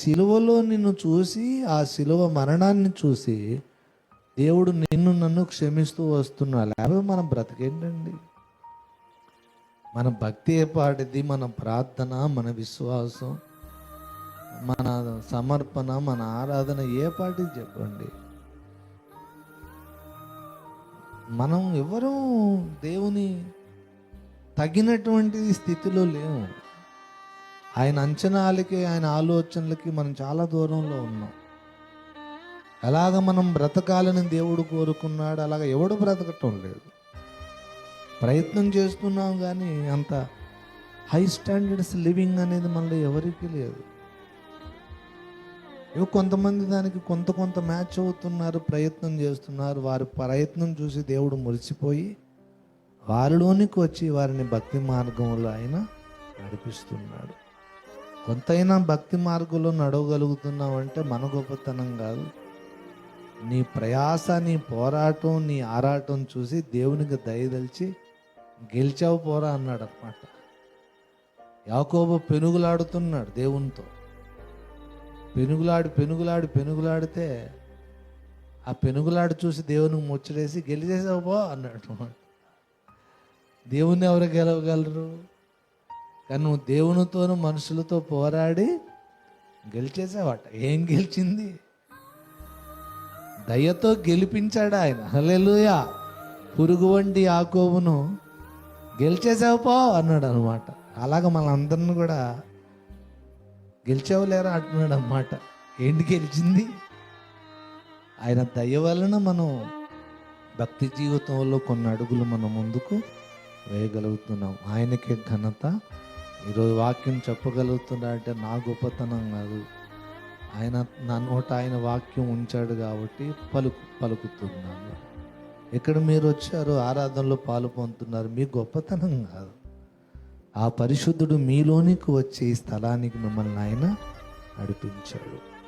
సిలువలో నిన్ను చూసి ఆ సిలువ మరణాన్ని చూసి దేవుడు నిన్ను నన్ను క్షమిస్తూ వస్తున్నా లేకపోతే మన బ్రతికేంటండి? మన భక్తి ఏ పాటిది? మన ప్రార్థన మన విశ్వాసం మన సమర్పణ మన ఆరాధన ఏ పాటిది చెప్పండి? మనం ఎవరూ దేవుని తగినటువంటి స్థితిలో లేము. ఆయన అంచనాలకి ఆయన ఆలోచనలకి మనం చాలా దూరంలో ఉన్నాం. ఎలాగ మనం బ్రతకాలని దేవుడు కోరుకున్నాడు అలాగ ఎవడు బ్రతకటం లేదు. ప్రయత్నం చేస్తున్నాం కానీ అంత హై స్టాండర్డ్స్ లివింగ్ అనేది మనలో ఎవరికీ లేదు. ఇవి కొంతమంది దానికి కొంత కొంత మ్యాచ్ అవుతున్నారు ప్రయత్నం చేస్తున్నారు. వారి ప్రయత్నం చూసి దేవుడు మురిసిపోయి వారిలోనికి వచ్చి వారిని భక్తి మార్గంలో ఆయన నడిపిస్తున్నాడు. కొంతైనా భక్తి మార్గంలో నడవగలుగుతున్నామంటే మన గొప్పతనం కాదు. నీ ప్రయాస నీ పోరాటం నీ ఆరాటం చూసి దేవునికి దయదలిచి గెలిచావు పోరా అన్నాడు అనమాట యాకోబు పెనుగులాడుతున్నాడు దేవునితో. పెనుగులాడి పెనుగులాడి పెనుగులాడితే ఆ పెనుగులాడి చూసి దేవునికి ముచ్చటేసి గెలిచేసావు పో అన్నాడు. దేవుణ్ణి ఎవరు గెలవగలరు? కానీ నువ్వు దేవునితోనూ మనుషులతో పోరాడి గెలిచేసావట. ఏం గెలిచింది? దయతో గెలిపించాడు ఆయన. హలెలుయా పురుగు వంటి ఆకోబును గెలిచేసావు పో అన్నాడు అనమాట అలాగ మనందరిని కూడా గెలిచావు లేరా అంటున్నాడు అన్నమాట. ఏంటి గెలిచింది? ఆయన దయ వలన మనం భక్తి జీవితంలో కొన్ని అడుగులు మనం ముందుకు వేయగలుగుతున్నాం. ఆయనకే ఘనత ఈరోజు వాక్యం చెప్పగలుగుతున్నా అంటే నా గొప్పతనం కాదు. ఆయన నా నోట ఆయన వాక్యం ఉంచాడు కాబట్టి పలుకు పలుకుతున్నాను. ఇక్కడ మీరు వచ్చారు ఆరాధనలో పాలు పొందుతున్నారు మీ గొప్పతనం కాదు. ఆ పరిశుద్ధుడు మీలోనికి వచ్చే ఈ స్థలానికి మిమ్మల్ని ఆయన నడిపించాడు.